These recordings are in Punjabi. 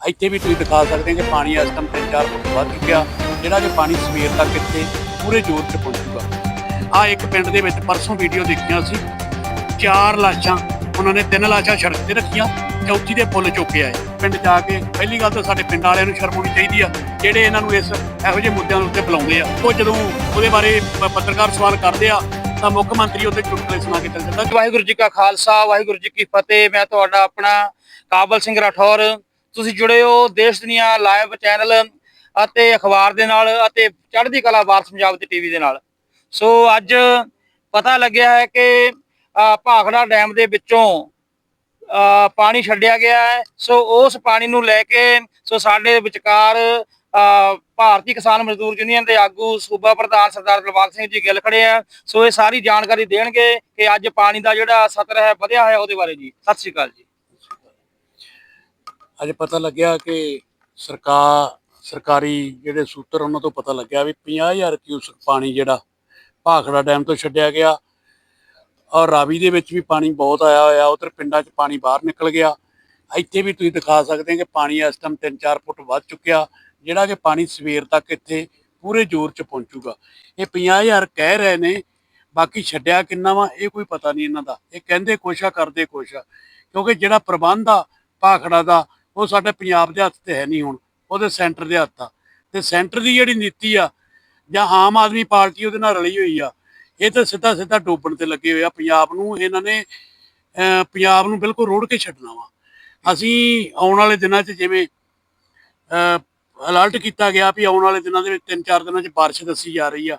ਇੱਥੇ ਵੀ ਤੁਸੀਂ ਦਿਖਾ ਸਕਦੇ ਹੋ ਕਿ ਪਾਣੀ ਇਸ ਟਾਈਮ 3-4 ਫੁੱਟ ਵੱਧ ਚੁੱਕਿਆ, ਜਿਹੜਾ ਕਿ ਪਾਣੀ ਸਵੇਰ ਤੱਕ ਇੱਥੇ ਪੂਰੇ ਜ਼ੋਰ 'ਚ ਪਹੁੰਚੂਗਾ। ਆ ਇੱਕ ਪਿੰਡ ਦੇ ਵਿੱਚ ਪਰਸੋਂ ਵੀਡੀਓ ਦੇਖੀਆਂ ਸੀ। ਚਾਰ ਲਾਸ਼ਾਂ, ਉਹਨਾਂ ਨੇ ਤਿੰਨ ਲਾਸ਼ਾਂ ਸੜਕ ਤੇ ਰੱਖੀਆਂ ਚੌਥੀ ਦੇ ਫੁੱਲ ਚੁੱਕੇ ਆਏ। ਪਿੰਡ ਜਾ ਕੇ ਪਹਿਲੀ ਗੱਲ ਤਾਂ ਸਾਡੇ ਪਿੰਡ ਵਾਲਿਆਂ ਨੂੰ ਸ਼ਰਮ ਆਉਣੀ ਚਾਹੀਦੀ ਆ, ਜਿਹੜੇ ਇਹਨਾਂ ਨੂੰ ਇਸ ਇਹੋ ਜਿਹੇ ਮੁੱਦਿਆਂ ਦੇ ਉੱਤੇ ਬੁਲਾਉਂਦੇ ਆ। ਉਹ ਜਦੋਂ ਉਹਦੇ ਬਾਰੇ ਪੱਤਰਕਾਰ ਸਵਾਲ ਕਰਦੇ ਆ, ਤਾਂ ਮੁੱਖ ਮੰਤਰੀ ਉਹਦੇ ਚੁਟਕਲੇ ਸੁਣਾ ਕੇ ਚੱਲ ਜਾਂਦਾ। ਵਾਹਿਗੁਰੂ ਜੀ ਕਾ ਖਾਲਸਾ, ਵਾਹਿਗੁਰੂ ਜੀ ਕੀ ਫਤਿਹ। ਮੈਂ ਤੁਹਾਡਾ ਆਪਣਾ ਕਾਬਲ ਸਿੰਘ ਰਾਠੌਰ ਤੁਸੀਂ ਜੁੜੇ ਹੋ ਦੇਸ਼ ਦੁਨੀਆ ਲਾਈਵ ਚੈਨਲ ਅਤੇ ਅਖਬਾਰ ਦੇ ਨਾਲ ਅਤੇ ਚੜ੍ਹਦੀ ਕਲਾ ਵਾਰਸ ਪੰਜਾਬ ਦੀ ਟੀਵੀ ਦੇ ਨਾਲ। ਸੋ ਅੱਜ ਪਤਾ ਲੱਗਿਆ ਹੈ ਕਿ ਭਾਖੜਾ ਡੈਮ ਦੇ ਵਿੱਚੋਂ ਪਾਣੀ ਛੱਡਿਆ ਗਿਆ ਹੈ। ਸੋ ਉਸ ਪਾਣੀ ਨੂੰ ਲੈ ਕੇ, ਸੋ ਸਾਡੇ ਵਿਚਕਾਰ ਭਾਰਤੀ ਕਿਸਾਨ ਮਜ਼ਦੂਰ ਯੂਨੀਅਨ ਦੇ ਆਗੂ ਸੂਬਾ ਪ੍ਰਧਾਨ ਸਰਦਾਰ ਦਿਲਬਾਗ ਸਿੰਘ ਜੀ ਗਿੱਲ ਖੜੇ ਆ। ਸੋ ਇਹ ਸਾਰੀ ਜਾਣਕਾਰੀ ਦੇਣਗੇ ਕਿ ਅੱਜ ਪਾਣੀ ਦਾ ਜਿਹੜਾ ਸਤਰ ਹੈ, ਵਧਿਆ ਹੋਇਆ ਉਹਦੇ ਬਾਰੇ ਜੀ। ਸਤਿ ਸ਼੍ਰੀ ਅਕਾਲ ਜੀ। ਅੱਜ ਪਤਾ ਲੱਗਿਆ ਕਿ ਸਰਕਾਰ ਸਰਕਾਰੀ ਜਿਹੜੇ ਸੂਤਰ ਉਹਨਾਂ ਤੋਂ ਪਤਾ ਲੱਗਿਆ ਵੀ 50000 ਕਿਊਸਕ ਪਾਣੀ ਜਿਹੜਾ ਭਾਖੜਾ ਡੈਮ ਤੋਂ ਛੱਡਿਆ ਗਿਆ। ਔਰ ਰਾਵੀ ਦੇ ਵਿੱਚ ਵੀ ਪਾਣੀ ਬਹੁਤ ਆਇਆ ਹੋਇਆ, ਉਧਰ ਪਿੰਡਾਂ 'ਚ ਪਾਣੀ ਬਾਹਰ ਨਿਕਲ ਗਿਆ। ਇੱਥੇ ਵੀ ਤੁਸੀਂ ਦਿਖਾ ਸਕਦੇ ਹੋ ਕਿ ਪਾਣੀ ਇਸ ਟਾਈਮ 3-4 ਫੁੱਟ ਵੱਧ ਚੁੱਕਿਆ, ਜਿਹੜਾ ਕਿ ਪਾਣੀ ਸਵੇਰ ਤੱਕ ਇੱਥੇ ਪੂਰੇ ਜ਼ੋਰ 'ਚ ਪਹੁੰਚੂਗਾ। ਇਹ 50000 ਕਹਿ ਰਹੇ ਨੇ, ਬਾਕੀ ਛੱਡਿਆ ਕਿੰਨਾ ਵਾ, ਇਹ ਕੋਈ ਪਤਾ ਨਹੀਂ ਇਹਨਾਂ ਦਾ। ਇਹ ਕਹਿੰਦੇ ਕੁਛ ਆ ਕਰਦੇ ਕੁਛ ਆ ਕਿਉਂਕਿ ਜਿਹੜਾ ਪ੍ਰਬੰਧ ਆ ਭਾਖੜਾ ਦਾ ਉਹ ਸਾਡੇ ਪੰਜਾਬ ਦੇ ਹੱਥ ਤੇ ਹੈ ਨਹੀਂ ਹੁਣ, ਉਹਦੇ ਸੈਂਟਰ ਦੇ ਹੱਥ ਆ। ਤੇ ਸੈਂਟਰ ਦੀ ਜਿਹੜੀ ਨੀਤੀ ਆ, ਜਾਂ ਆਮ ਆਦਮੀ ਪਾਰਟੀ ਉਹਦੇ ਨਾਲ ਰਲੀ ਹੋਈ ਆ, ਇਹ ਤਾਂ ਸਿੱਧਾ ਸਿੱਧਾ ਡੋਬਣ ਤੇ ਲੱਗੇ ਹੋਏ ਆ। ਪੰਜਾਬ ਨੂੰ ਇਹਨਾਂ ਨੇ ਪੰਜਾਬ ਨੂੰ ਬਿਲਕੁਲ ਰੋੜ ਕੇ ਛੱਡਣਾ ਵਾ। ਅਸੀਂ ਆਉਣ ਵਾਲੇ ਦਿਨਾਂ 'ਚ ਜਿਵੇਂ ਅਲਰਟ ਕੀਤਾ ਗਿਆ ਵੀ ਆਉਣ ਵਾਲੇ ਦਿਨਾਂ ਦੇ ਵਿੱਚ 3-4 ਦਿਨਾਂ 'ਚ ਬਾਰਿਸ਼ ਦੱਸੀ ਜਾ ਰਹੀ ਆ।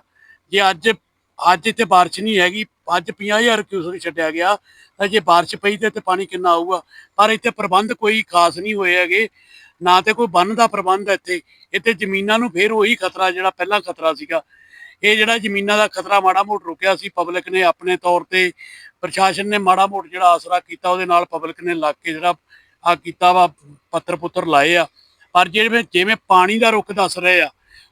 ਜੇ ਅੱਜ ਅੱਜ ਇੱਥੇ ਬਾਰਿਸ਼ ਨਹੀਂ ਹੈਗੀ ਅੱਜ 50000 ਕਿਊਸਕ ਛੱਡਿਆ ਗਿਆ। ਤਾਂ ਜੇ ਪਈ ਤੇ ਇੱਥੇ ਪਾਣੀ ਕਿੰਨਾ ਆਊਗਾ। ਪਰ ਇੱਥੇ ਪ੍ਰਬੰਧ ਕੋਈ ਖਾਸ ਨਹੀਂ ਹੋਏ ਹੈਗੇ। ਨਾ ਤੇ ਕੋਈ ਬੰਨ ਦਾ ਪ੍ਰਬੰਧ ਹੈ ਇੱਥੇ। ਇੱਥੇ ਜ਼ਮੀਨਾਂ ਨੂੰ ਫੇਰ ਉਹੀ ਖਤਰਾ ਜਿਹੜਾ ਪਹਿਲਾਂ ਖਤਰਾ ਸੀਗਾ। ਇਹ ਜਿਹੜਾ ਜ਼ਮੀਨਾਂ ਦਾ ਖਤਰਾ ਮਾੜਾ ਮੋਟ ਰੁਕਿਆ ਸੀ। ਪਬਲਿਕ ਨੇ ਆਪਣੇ ਤੌਰ ਤੇ ਪ੍ਰਸ਼ਾਸਨ ਨੇ ਮਾੜਾ ਮੋਟ ਜਿਹੜਾ ਆਸਰਾ ਕੀਤਾ, ਉਹਦੇ ਨਾਲ ਪਬਲਿਕ ਨੇ ਲੱਗ ਕੇ ਜਿਹੜਾ ਆ ਕੀਤਾ ਵਾ ਪੱਤਰ ਪੁੱਤਰ ਲਾਏ ਆ। ਪਰ ਜਿਵੇਂ ਜਿਵੇਂ ਪਾਣੀ ਦਾ ਰੁੱਖ ਦੱਸ ਰਹੇ ਆ,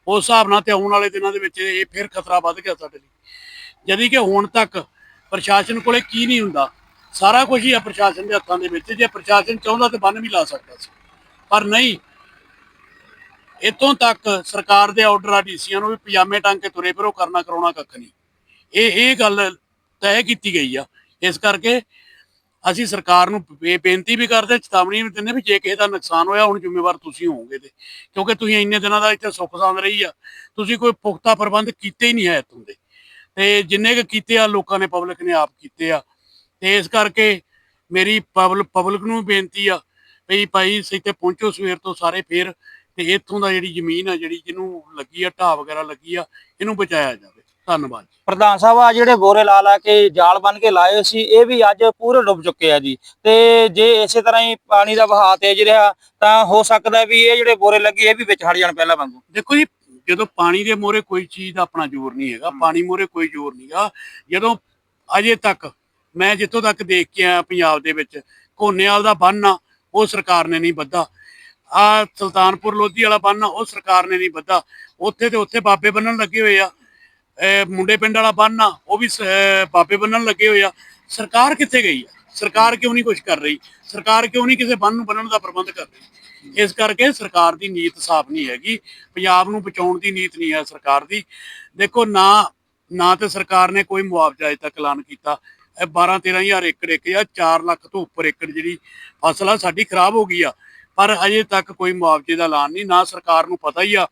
ਉਸ ਹਿਸਾਬ ਨਾਲ ਤੇ ਆਉਣ ਵਾਲੇ ਦਿਨਾਂ ਦੇ ਵਿੱਚ ਇਹ ਫਿਰ ਖਤਰਾ ਵੱਧ ਗਿਆ ਸਾਡੇ ਲਈ। ਜਦੀ ਕਿ ਹੁਣ ਤੱਕ ਪ੍ਰਸ਼ਾਸਨ ਕੋਲੇ ਕੀ ਨਹੀਂ ਹੁੰਦਾ। ਸਾਰਾ ਕੁਝ ਹੀ ਆ ਪ੍ਰਸ਼ਾਸਨ ਦੇ ਹੱਥਾਂ ਦੇ ਵਿੱਚ। ਜੇ ਪ੍ਰਸ਼ਾਸਨ ਚਾਹੁੰਦਾ ਤੇ ਬੰਨ ਵੀ ਲਾ ਸਕਦਾ ਸੀ। ਪਰ ਨਹੀਂ। ਇਤੋਂ ਤੱਕ ਸਰਕਾਰ ਦੇ ਆਰਡਰ ਆ ਡੀਸੀਆਂ ਨੂੰ ਵੀ ਪਜਾਮੇ ਟੰਗ ਕੇ ਤੁਰੇ ਫਿਰੋ, ਕਰਨਾ ਕਰਾਉਣਾ ਕੱਖ ਨਹੀਂ। ਇਹ ਇਹ ਗੱਲ ਤੈਅ ਕੀਤੀ ਗਈ ਆ। ਇਸ ਕਰਕੇ ਅਸੀਂ ਸਰਕਾਰ ਨੂੰ ਬੇ- ਬੇਨਤੀ ਵੀ ਕਰਦੇ, ਚੇਤਾਵਨੀ ਵੀ ਦਿੰਦੇ ਵੀ ਜੇ ਕਿਸੇ ਦਾ ਨੁਕਸਾਨ ਹੋਇਆ, ਹੁਣ ਜ਼ਿੰਮੇਵਾਰ ਤੁਸੀਂ ਹੋਵੋਗੇ ਤੇ। ਕਿਉਂਕਿ ਤੁਸੀਂ ਇੰਨੇ ਦਿਨਾਂ ਦਾ ਇੱਥੇ ਸੁੱਖ ਸਾਂਦ ਰਹੀ ਆ। ਤੁਸੀਂ ਕੋਈ ਪੁਖਤਾ ਪ੍ਰਬੰਧ ਕੀਤੇ ਹੀ ਨਹੀਂ ਹੈ ਇੱਥੋਂ ਦੇ। ਤੇ ਜਿੰਨੇ ਕੁ ਕੀਤੇ ਆ ਲੋਕਾਂ ਨੇ ਪਬਲਿਕ ਨੇ ਆਪ ਕੀਤੇ ਆ। ਤੇ ਇਸ ਕਰਕੇ ਮੇਰੀ ਪਬਲਿਕ ਨੂੰ ਬੇਨਤੀ ਆ ਵੀ ਭਾਈ ਇੱਥੇ ਪਹੁੰਚੋ ਸਵੇਰ ਤੋਂ ਸਾਰੇ ਫੇਰ ਤੇ ਇੱਥੋਂ ਦਾ ਜਿਹੜੀ ਜ਼ਮੀਨ ਆ ਜਿਹੜੀ ਜਿਹਨੂੰ ਲੱਗੀ ਆ ਢਾਹ ਵਗੈਰਾ ਲੱਗੀ ਆ ਇਹਨੂੰ ਬਚਾਇਆ ਜਾਵੇ। ਧੰਨਵਾਦ। ਪ੍ਰਧਾਨ ਸਾਹਿਬ ਆ ਜਿਹੜੇ ਬੋਰੇ ਲਾ ਲਾ ਕੇ ਜਾਲ ਬਨ ਕੇ ਲਾਏ ਸੀ ਇਹ ਵੀ ਅੱਜ ਪੂਰੇ ਡੁੱਬ ਚੁੱਕੇ ਆ ਜੀ। ਤੇ ਜੇ ਇਸੇ ਤਰ੍ਹਾਂ ਹੀ ਪਾਣੀ ਦਾ ਵਹਾਅ ਤੇਜ਼ ਰਿਹਾ ਤਾਂ ਹੋ ਸਕਦਾ ਵੀ ਇਹ ਜਿਹੜੇ ਬੋਰੇ ਲੱਗੇ ਇਹ ਵੀ ਵਿੱਚ ਹਟ ਜਾਣ ਪਹਿਲਾਂ ਵਾਂਗੂ। ਦੇਖੋ ਜੀ ਜਦੋਂ ਪਾਣੀ ਦੇ ਮੋਰੇ ਕੋਈ ਚੀਜ਼ ਦਾ ਆਪਣਾ ਜ਼ੋਰ ਨਹੀਂ ਹੈਗਾ ਪਾਣੀ ਮੋਰੇ ਕੋਈ ਜ਼ੋਰ ਨਹੀਂਗਾ ਜਦੋਂ ਅਜੇ ਤੱਕ ਮੈਂ ਜਿੱਥੋਂ ਤੱਕ ਦੇਖ ਕੇ ਆਇਆ ਪੰਜਾਬ ਦੇ ਵਿੱਚ ਕੋਨੇਵਾਲ ਦਾ ਬੰਨ ਆ ਉਹ ਸਰਕਾਰ ਨੇ ਨਹੀਂ ਬੱਧਾ ਆ ਸੁਲਤਾਨਪੁਰ ਲੋਧੀ ਵਾਲਾ ਬੰਨ ਉਹ ਸਰਕਾਰ ਨੇ ਨਹੀਂ ਬੱਧਾ ਉੱਥੇ ਤੇ ਉੱਥੇ ਬਾਬੇ ਬੰਨਣ ਲੱਗੇ ਹੋਏ ਆ। ਮੁੰਡੇ ਪਿੰਡ ਵਾਲਾ ਬੰਨ ਆ ਉਹ ਵੀ ਬਾਬੇ ਬੰਨਣ ਲੱਗੇ ਹੋਏ ਆ। ਸਰਕਾਰ ਕਿੱਥੇ ਗਈ ਆ? ਸਰਕਾਰ ਕਿਉਂ ਨਹੀਂ ਕੁਝ ਕਰ ਰਹੀ? ਸਰਕਾਰ ਕਿਉਂ ਨਹੀਂ ਕਿਸੇ ਬੰਨ ਨੂੰ ਬੰਨਣ ਦਾ ਪ੍ਰਬੰਧ ਕਰ ਰਹੀ? ਇਸ ਕਰਕੇ ਸਰਕਾਰ ਦੀ ਨੀਤ ਸਾਫ਼ ਨਹੀਂ ਹੈਗੀ। ਪੰਜਾਬ ਨੂੰ ਬਚਾਉਣ ਦੀ ਨੀਤ ਨਹੀਂ ਹੈ ਸਰਕਾਰ ਦੀ। ਦੇਖੋ, ਨਾ ਨਾ ਤੇ ਸਰਕਾਰ ਨੇ ਕੋਈ ਮੁਆਵਜ਼ਾ ਅਜੇ ਤੱਕ ਐਲਾਨ ਕੀਤਾ। ਇਹ 12 13000 ਏਕੜ ਇੱਕ ਜਾਂ 4 ਲੱਖ ਤੋਂ ਉੱਪਰ ਏਕੜ ਜਿਹੜੀ ਫਸਲ ਆ, ਸਾਡੀ ਖਰਾਬ ਹੋ ਗਈ ਆ। ਪਰ ਅਜੇ ਤੱਕ ਕੋਈ ਮੁਆਵਜ਼ੇ ਦਾ ਐਲਾਨ ਨਹੀਂ। ਨਾ ਸਰਕਾਰ ਨੂੰ ਪਤਾ ਹੀ ਆ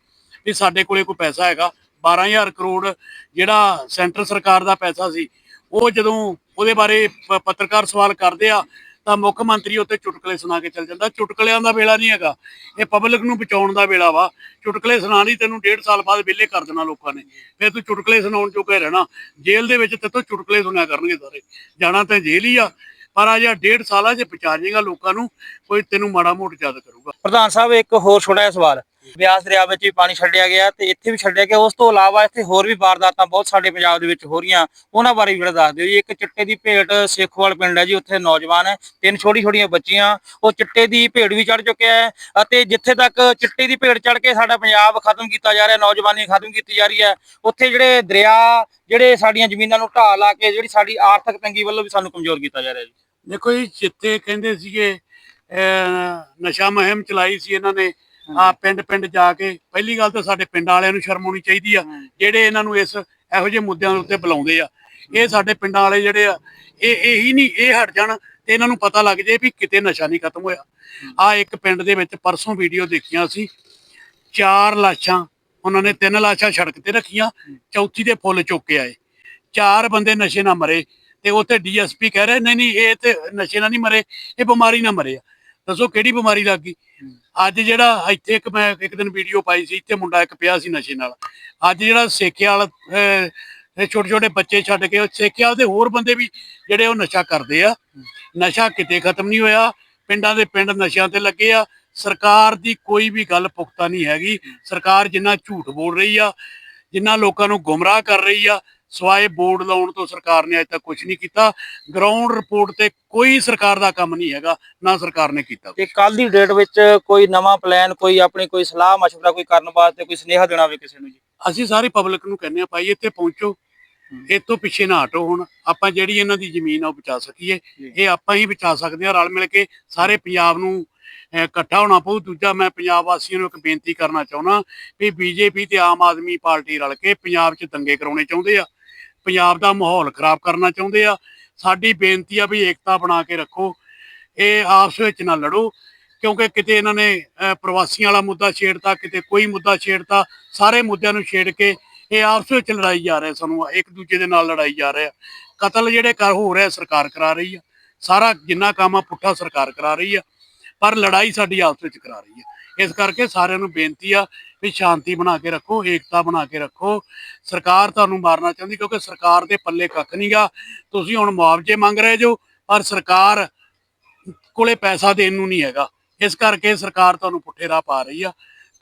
ਵੀ ਸਾਡੇ ਕੋਲੇ ਕੋਈ ਪੈਸਾ ਹੈਗਾ। 12000 ਕਰੋੜ ਜਿਹੜਾ ਸੈਂਟਰ ਸਰਕਾਰ ਦਾ ਪੈਸਾ ਸੀ ਉਹ ਜਦੋਂ ਉਹਦੇ ਬਾਰੇ ਪੱਤਰਕਾਰ ਸਵਾਲ ਕਰਦੇ ਆ, ਤਾਂ ਮੁੱਖ ਮੰਤਰੀ ਉੱਤੇ ਚੁਟਕਲੇ ਸੁਣਾ ਕੇ ਚੱਲ ਜਾਂਦਾ। ਚੁਟਕਲਿਆਂ ਦਾ ਵੇਲਾ ਨਹੀਂ ਹੈਗਾ। ਇਹ ਪਬਲਿਕ ਨੂੰ ਬਚਾਉਣ ਦਾ ਵੇਲਾ ਵਾ। ਚੁਟਕਲੇ ਸੁਣਾ ਲਈ, ਤੈਨੂੰ ਡੇਢ ਸਾਲ ਬਾਅਦ ਵਿਹਲੇ ਕਰ ਦੇਣਾ ਲੋਕਾਂ ਨੇ। ਫਿਰ ਤੂੰ ਚੁਟਕਲੇ ਸੁਣਾਉਣ ਜੋਗਾ ਰਹਿਣਾ। ਜੇਲ੍ਹ ਦੇ ਵਿੱਚ ਤੇਤੋਂ ਚੁਟਕਲੇ ਸੁਣਿਆ ਕਰਨਗੇ ਸਾਰੇ। ਜਾਣਾ ਤਾਂ ਜੇਲ੍ਹ ਹੀ ਆ, ਪਰ ਆ ਜਾਂ ਡੇਢ ਸਾਲ 'ਚ ਬਚਾ ਜਾਏਗਾ ਲੋਕਾਂ ਨੂੰ, ਕੋਈ ਤੈਨੂੰ ਮਾੜਾ ਮੋਟ ਯਾਦ ਕਰੂਗਾ। ਪ੍ਰਧਾਨ ਸਾਹਿਬ, ਇੱਕ ਹੋਰ ਛੋਟਾ ਜਿਹਾ ਸਵਾਲ। ਬਿਆਸ ਦਰਿਆ ਵਿੱਚ ਵੀ ਪਾਣੀ ਛੱਡਿਆ ਗਿਆ ਤੇ ਇੱਥੇ ਵੀ ਛੱਡਿਆ ਗਿਆ। ਉਸ ਤੋਂ ਇਲਾਵਾ ਇੱਥੇ ਹੋਰ ਵੀ ਵਾਰਦਾਤਾਂ ਬਹੁਤ ਸਾਡੇ ਪੰਜਾਬ ਦੇ ਵਿੱਚ ਹੋ ਰਹੀਆਂ ਉਹਨਾਂ ਬਾਰੇ ਵੀ ਦੱਸ ਦਿਓ ਜੀ। ਇੱਕ ਚਿੱਟੇ ਦੀ ਭੇਟ ਸੇਖੋਵਾਲ ਪਿੰਡ ਹੈ ਜੀ ਉੱਥੇ ਨੌਜਵਾਨ ਹੈ। ਤਿੰਨ ਛੋਟੀ ਛੋਟੀਆਂ ਬੱਚੀਆਂ ਉਹ ਚਿੱਟੇ ਦੀ ਭੇਟ ਵੀ ਚੜ ਚੁੱਕਿਆ ਹੈ ਅਤੇ ਜਿੱਥੇ ਤੱਕ ਚਿੱਟੇ ਦੀ ਭੇਟ ਚੜ ਕੇ ਸਾਡਾ ਪੰਜਾਬ ਖਤਮ ਕੀਤਾ ਜਾ ਰਿਹਾ ਨੌਜਵਾਨੀ ਖਤਮ ਕੀਤੀ ਜਾ ਰਹੀ ਹੈ ਉੱਥੇ ਜਿਹੜੇ ਦਰਿਆ ਜਿਹੜੇ ਸਾਡੀਆਂ ਜ਼ਮੀਨਾਂ ਨੂੰ ਢਾਹ ਲਾ ਕੇ ਜਿਹੜੀ ਸਾਡੀ ਆਰਥਿਕ ਤੰਗੀ ਵੱਲੋਂ ਵੀ ਸਾਨੂੰ ਕਮਜ਼ੋਰ ਕੀਤਾ ਜਾ ਰਿਹਾ ਜੀ। ਦੇਖੋ ਜੀ ਜਿੱਥੇ ਕਹਿੰਦੇ ਸੀਗੇ ਅਹ, ਨਸ਼ਾ ਮੁਹਿੰਮ ਚਲਾਈ ਸੀ ਇਹਨਾਂ ਨੇ। ਆ ਪਿੰਡ ਪਿੰਡ ਜਾ ਕੇ ਪਹਿਲੀ ਗੱਲ ਤਾਂ ਸਾਡੇ ਪਿੰਡ ਵਾਲਿਆਂ ਨੂੰ ਸ਼ਰਮ ਆਉਣੀ ਚਾਹੀਦੀ ਆ ਜਿਹੜੇ ਇਹਨਾਂ ਨੂੰ ਇਸ ਇਹੋ ਜਿਹੇ ਮੁੱਦਿਆਂ ਦੇ ਉੱਤੇ ਬੁਲਾਉਂਦੇ ਆ। ਇਹ ਸਾਡੇ ਪਿੰਡਾਂ ਵਾਲੇ ਜਿਹੜੇ ਆ ਇਹ ਇਹੀ ਨਹੀਂ ਇਹ ਹਟ ਜਾਣ ਤੇ ਇਹਨਾਂ ਨੂੰ ਪਤਾ ਲੱਗ ਜੇ ਵੀ ਕਿਤੇ ਨਸ਼ਾ ਨਹੀਂ ਖਤਮ ਹੋਇਆ। ਆ ਇੱਕ ਪਿੰਡ ਦੇ ਵਿੱਚ ਪਰਸੋਂ ਵੀਡੀਓ ਦੇਖੀਆਂ ਸੀ ਚਾਰ ਲਾਸ਼ਾਂ ਉਹਨਾਂ ਨੇ ਤਿੰਨ ਲਾਸ਼ਾਂ ਸੜਕ ਤੇ ਰੱਖੀਆਂ ਚੌਥੀ ਦੇ ਫੁੱਲ ਚੁੱਕ ਕੇ ਆਏ। ਚਾਰ ਬੰਦੇ ਨਸ਼ੇ ਨਾਲ ਮਰੇ ਤੇ ਉੱਥੇ ਡੀਐਸਪੀ ਕਹਿ ਰਹੇ ਨਹੀਂ ਨਹੀਂ ਇਹ ਤੇ ਨਸ਼ੇ ਨਾਲ ਨਹੀਂ ਮਰੇ ਇਹ ਬਿਮਾਰੀ ਨਾਲ ਮਰੇ ਆ। ਦੱਸੋ ਕਿਹੜੀ ਬਿਮਾਰੀ ਲੱਗ ਗਈ? ਅੱਜ ਜਿਹੜਾ ਇੱਥੇ ਇੱਕ ਮੈਂ ਇੱਕ ਦਿਨ ਵੀਡੀਓ ਪਾਈ ਸੀ ਇੱਥੇ ਮੁੰਡਾ ਇੱਕ ਪਿਆ ਸੀ ਨਸ਼ੇ ਨਾਲ। ਅੱਜ ਜਿਹੜਾ ਸੇਕਿਆ ਵਾਲਾ ਛੋਟੇ ਛੋਟੇ ਬੱਚੇ ਛੱਡ ਕੇ ਉਹ ਸੇਕਿਆ ਦੇ ਹੋਰ ਬੰਦੇ ਵੀ ਜਿਹੜੇ ਉਹ ਨਸ਼ਾ ਕਰਦੇ ਆ। ਨਸ਼ਾ ਕਿਤੇ ਖਤਮ ਨਹੀਂ ਹੋਇਆ ਪਿੰਡਾਂ ਦੇ ਪਿੰਡ ਨਸ਼ਿਆਂ ਤੇ ਲੱਗੇ ਆ। ਸਰਕਾਰ ਦੀ ਕੋਈ ਵੀ ਗੱਲ ਪੁਖਤਾ ਨਹੀਂ ਹੈਗੀ। ਸਰਕਾਰ ਜਿੰਨਾ ਝੂਠ ਬੋਲ ਰਹੀ ਆ ਜਿੰਨਾ ਲੋਕਾਂ ਨੂੰ ਗੁੰਮਰਾਹ ਕਰ ਰਹੀ ਆ ਸਵਾਏ ਬੋਰਡ ਲਾਉਣ ਤੋਂ ਸਰਕਾਰ ਨੇ ਅਜੇ ਤੱਕ ਕੁਝ ਨਹੀਂ ਕੀਤਾ। ਗਰਾਊਂਡ ਰਿਪੋਰਟ ਤੇ ਕੋਈ ਸਰਕਾਰ ਦਾ ਕੰਮ ਨਹੀਂ ਹੈਗਾ ਨਾ ਸਰਕਾਰ ਨੇ ਕੀਤਾ ਤੇ ਕੱਲ ਦੀ ਡੇਟ ਵਿੱਚ ਕੋਈ ਨਵਾਂ ਪਲਾਨ ਕੋਈ ਆਪਣੀ ਕੋਈ ਸਲਾਹ ਮਸ਼ਵਰਾ ਕੋਈ ਕਰਨ ਵਾਸਤੇ ਕੋਈ ਸੁਨੇਹਾ ਦੇਣਾ ਹੋਵੇ ਕਿਸੇ ਨੂੰ ਜੀ? ਅਸੀਂ ਸਾਰੀ ਪਬਲਿਕ ਨੂੰ ਕਹਿੰਦੇ ਆ ਭਾਈ ਇੱਥੇ ਪਹੁੰਚੋ। ਇਹ ਤੋਂ ਪਿੱਛੇ ਨਾ ਹਟੋ ਹੁਣ। ਆਪਾਂ ਜਿਹੜੀ ਇਹਨਾਂ ਦੀ ਜ਼ਮੀਨ ਆ ਉਹ ਬਚਾ ਸਕੀਏ। ਇਹ ਆਪਾਂ ਹੀ ਬਚਾ ਸਕਦੇ ਆ ਰਲ ਮਿਲ ਕੇ ਸਾਰੇ ਪੰਜਾਬ ਨੂੰ ਇਕੱਠਾ ਹੋਣਾ ਪਊ। ਦੂਜਾ ਮੈਂ ਪੰਜਾਬ ਵਾਸੀਆਂ ਨੂੰ ਇੱਕ ਬੇਨਤੀ ਕਰਨਾ ਚਾਹੁੰਦਾ ਵੀ ਬੀਜੇਪੀ ਤੇ ਆਮ ਆਦਮੀ ਪਾਰਟੀ ਰਲ ਕੇ ਪੰਜਾਬ 'ਚ ਦੰਗੇ ਕਰਾਉਣੇ ਚਾਹੁੰਦੇ ਆ। ਪੰਜਾਬ ਦਾ ਮਾਹੌਲ ਖਰਾਬ ਕਰਨਾ ਚਾਹੁੰਦੇ ਆ। ਸਾਡੀ ਬੇਨਤੀ ਆ ਵੀ ਏਕਤਾ ਬਣਾ ਕੇ ਰੱਖੋ। ਇਹ ਆਪਸ ਵਿੱਚ ਨਾ ਲੜੋ, ਕਿਉਂਕਿ ਕਿਤੇ ਇਹਨਾਂ ਨੇ ਪ੍ਰਵਾਸੀਆਂ ਵਾਲਾ ਮੁੱਦਾ ਛੇੜਤਾ, ਕਿਤੇ ਕੋਈ ਮੁੱਦਾ ਛੇੜਤਾ, ਸਾਰੇ ਮੁੱਦਿਆਂ ਨੂੰ ਛੇੜ ਕੇ ਇਹ ਆਪਸ ਵਿੱਚ ਲੜਾਈ ਜਾ ਰਿਹਾ ਸਾਨੂੰ, ਇੱਕ ਦੂਜੇ ਦੇ ਨਾਲ ਲੜਾਈ ਜਾ ਰਿਹਾ। ਕਤਲ ਜਿਹੜੇ ਕਰ ਹੋ ਰਿਹਾ, ਸਰਕਾਰ ਕਰਾ ਰਹੀ ਆ। ਸਾਰਾ ਜਿੰਨਾ ਕੰਮ ਆ, ਪੁੱਠਾ ਸਰਕਾਰ ਕਰਾ ਰਹੀ ਆ। ਪਰ ਲੜਾਈ ਸਾਡੀ ਆਪਸ ਵਿੱਚ ਕਰਾ ਰਹੀ ਆ। ਇਸ ਕਰਕੇ ਸਾਰਿਆਂ ਨੂੰ ਬੇਨਤੀ ਆ ਵੀ ਸ਼ਾਂਤੀ ਬਣਾ ਕੇ ਰੱਖੋ, ਏਕਤਾ ਬਣਾ ਕੇ ਰੱਖੋ। ਸਰਕਾਰ ਤੁਹਾਨੂੰ ਮਾਰਨਾ ਚਾਹੁੰਦੀ ਕਿਉਂਕਿ ਸਰਕਾਰ ਦੇ ਪੱਲੇ ਕੱਖ ਨਹੀਂਗਾ ਤੁਸੀਂ ਹੁਣ ਮੁਆਵਜ਼ੇ ਮੰਗ ਰਹੇ ਜੋ, ਪਰ ਸਰਕਾਰ ਕੋਲੇ ਪੈਸਾ ਦੇਣ ਨੂੰ ਨਹੀਂ ਹੈਗਾ। ਇਸ ਕਰਕੇ ਸਰਕਾਰ ਤੁਹਾਨੂੰ ਪੁੱਠੇ ਰਾਹ ਪਾ ਰਹੀ ਆ।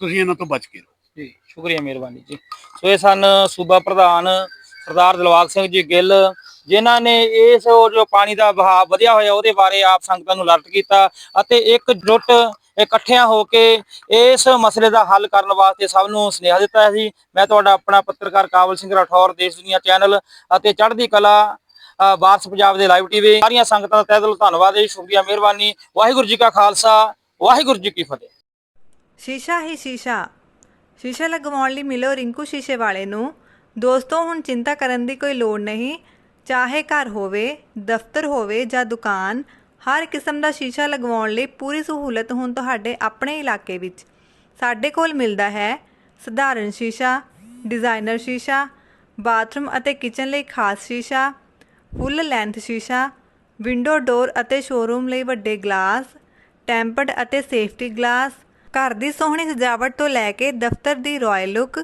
ਤੁਸੀਂ ਇਹਨਾਂ ਤੋਂ ਬਚ ਕੇ ਰਹੋ। ਜੀ, ਸ਼ੁਕਰੀਆ ਮਿਹਰਬਾਨੀ ਜੀ। ਸੋ ਇਹ ਸਨ ਸੂਬਾ ਪ੍ਰਧਾਨ ਸਰਦਾਰ ਦਿਲਵਾਗ ਸਿੰਘ ਜੀ ਗਿੱਲ। ਜਿਨ੍ਹਾਂ ਨੇ ਇਸ ਉਹ ਜੋ ਪਾਣੀ ਦਾ ਵਹਾਅ ਵਧਿਆ ਹੋਇਆ ਉਹਦੇ ਬਾਰੇ ਆਪ ਸੰਗਤਾਂ ਨੂੰ ਅਲਰਟ ਕੀਤਾ ਅਤੇ ਇੱਕ ਜੁੱਟ ਇਕੱਠਿਆਂ ਹੋ ਕੇ ਇਸ ਮਸਲੇ ਦਾ ਹੱਲ ਕਰਨ ਵਾਸਤੇ ਸਭ ਨੂੰ ਸੁਨੇਹਾ ਦਿੱਤਾ ਸੀ। ਮੈਂ ਤੁਹਾਡਾ ਆਪਣਾ ਪੱਤਰਕਾਰ ਕਾਬਲ ਸਿੰਘ ਰਾਠੌਰ ਦੇਸ਼ ਦੁਨੀਆ ਚੈਨਲ ਅਤੇ ਚੜ੍ਹਦੀ ਕਲਾ ਅ, ਵਾਰਸ ਪੰਜਾਬ ਦੇ ਲਾਈਵ ਟੀਵੀ ਸਾਰੀਆਂ ਸੰਗਤਾਂ ਦਾ ਤਹਿ ਦਿਲੋਂ ਧੰਨਵਾਦ ਹੈ ਜੀ। ਸ਼ੁਕਰੀਆ ਮਿਹਰਬਾਨੀ। ਵਾਹਿਗੁਰੂ ਜੀ ਕਾ ਖਾਲਸਾ ਵਾਹਿਗੁਰੂ ਜੀ ਕੀ ਫਤਿਹ। ਸ਼ੀਸ਼ਾ ਹੀ ਸ਼ੀਸ਼ਾ। ਸ਼ੀਸ਼ਾ ਲਗਵਾਉਣ ਲਈ ਮਿਲੋ ਰਿੰਕੂ ਸ਼ੀਸ਼ੇ ਵਾਲੇ ਨੂੰ। ਦੋਸਤੋ ਹੁਣ ਚਿੰਤਾ ਕਰਨ ਦੀ ਕੋਈ ਲੋੜ ਨਹੀਂ। ਚਾਹੇ ਘਰ ਹੋਵੇ, ਦਫ਼ਤਰ ਹੋਵੇ ਜਾਂ ਦੁਕਾਨ, ਹਰ ਕਿਸਮ ਦਾ ਸ਼ੀਸ਼ਾ ਲਗਵਾਉਣ ਲਈ ਪੂਰੀ ਸਹੂਲਤ ਹੁਣ ਤੁਹਾਡੇ ਆਪਣੇ ਇਲਾਕੇ ਵਿੱਚ। ਸਾਡੇ ਕੋਲ ਮਿਲਦਾ ਹੈ ਸਧਾਰਨ ਸ਼ੀਸ਼ਾ, ਡਿਜ਼ਾਈਨਰ ਸ਼ੀਸ਼ਾ, ਬਾਥਰੂਮ ਅਤੇ ਕਿਚਨ ਲਈ ਖਾਸ ਸ਼ੀਸ਼ਾ, ਫੁੱਲ ਲੈਂਥ ਸ਼ੀਸ਼ਾ, ਵਿੰਡੋ ਡੋਰ ਅਤੇ ਸ਼ੋਰੂਮ ਲਈ ਵੱਡੇ ਗਲਾਸ, ਟੈਂਪਰਡ ਅਤੇ ਸੇਫਟੀ ਗਲਾਸ। ਘਰ ਦੀ ਸੋਹਣੀ ਸਜਾਵਟ ਤੋਂ ਲੈ ਕੇ ਦਫ਼ਤਰ ਦੀ ਰਾਇਲ ਲੁੱਕ,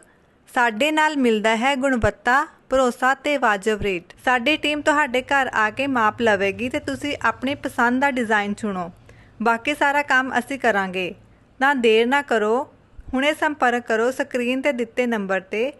ਸਾਡੇ ਨਾਲ ਮਿਲਦਾ ਹੈ ਗੁਣਵੱਤਾ ਭਰੋਸਾ ਤੇ ਵਾਜਬ ਰੇਟ ਸਾਡੀ ਟੀਮ ਤੁਹਾਡੇ ਘਰ ਆ ਕੇ ਮਾਪ ਲਵੇਗੀ ਤੇ ਤੁਸੀਂ ਆਪਣੀ ਪਸੰਦ ਦਾ ਡਿਜ਼ਾਈਨ ਚੁਣੋ। ਬਾਕੀ ਸਾਰਾ ਕੰਮ ਅਸੀਂ ਕਰਾਂਗੇ। ਨਾ ਦੇਰ ਨਾ ਕਰੋ। ਹੁਣੇ ਸੰਪਰਕ ਕਰੋ ਸਕਰੀਨ ਤੇ ਦਿੱਤੇ ਨੰਬਰ ਤੇ।